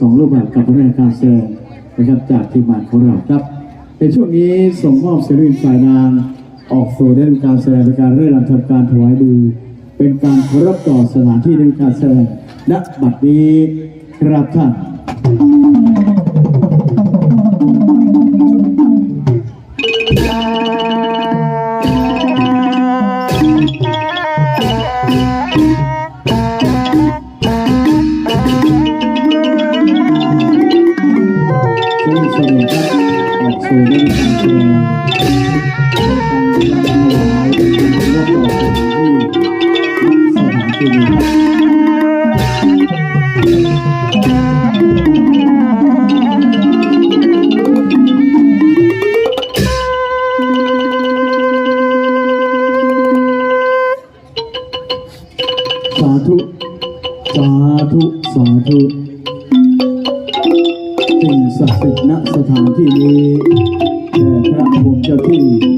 สองรูปแบบกับพัฒนาการแสดงนะครับจากทีมงานของเราครับ ในช่วงนี้ส่งมอบศิลปินฝ่ายนางออกโซเได้มีการแสดงเป็นการเริ่มทำการถวายมือเป็นการรับต่อสถานที่ในการแสดงณบัดนี้ครับท่าน สาธุ สาธุ สาธุสิ่งศักดิ์สิทธิ์ณสถานที่นี้แด่พระภูมิเจ้าที่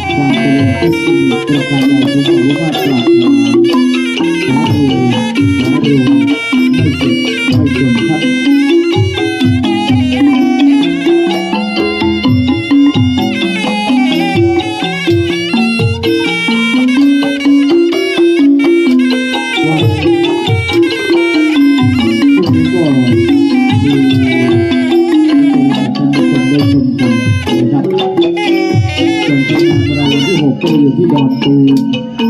Thank you. 这个有力量的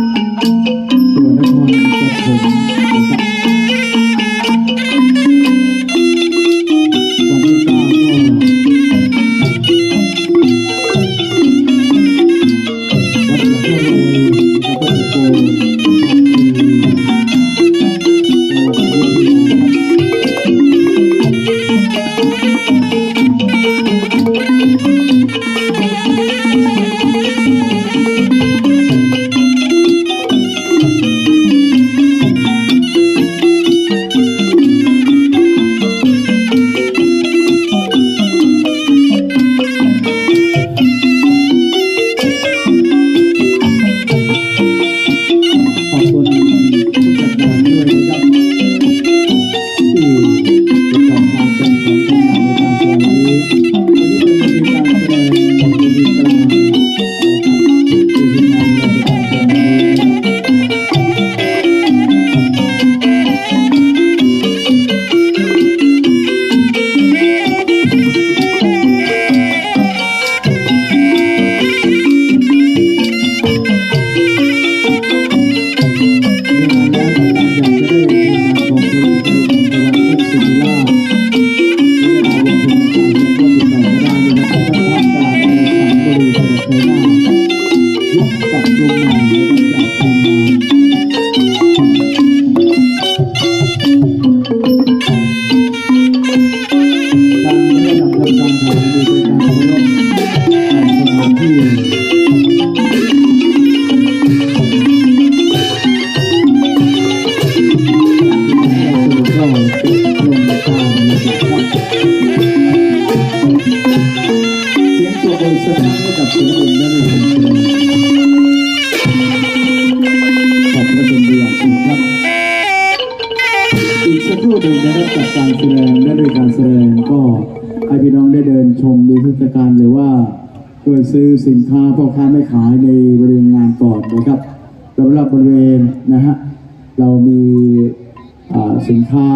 สูงครับ อีกสักครู่หนึ่งนะครับกับการแสดงและโดยการแสดงก็ให้พี่น้องได้เดินชมนิทรรศการหรือว่าช่วยซื้อสินค้าพ่อค้าไม่ขายในบริเวณงานก่อนนะครับสำหรับบริเวณนะฮะเรามีสินค้า